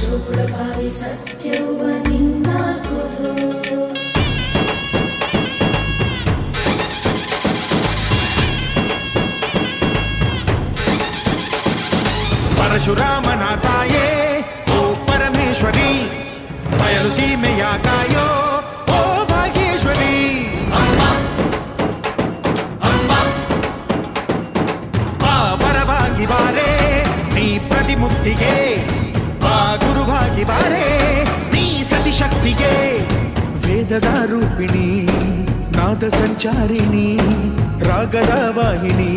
చూపుడపావి సత్యవ నిన్నాకుదో ఓ పరమేశ్వరి ಪರವಾಗಿ ಬಾರೆ ನೀ ಪ್ರತಿಮುಕ್ತಿಗೆ ಬಾ ಗುರುವಾಗಿ ಬಾರೆ ನೀ ಸತಿಶಕ್ತಿಗೆ ವೇದದ ರೂಪಿಣಿ ನಾದ ಸಂಚಾರಿಣಿ ರಾಗದ ವಾಹಿನಿ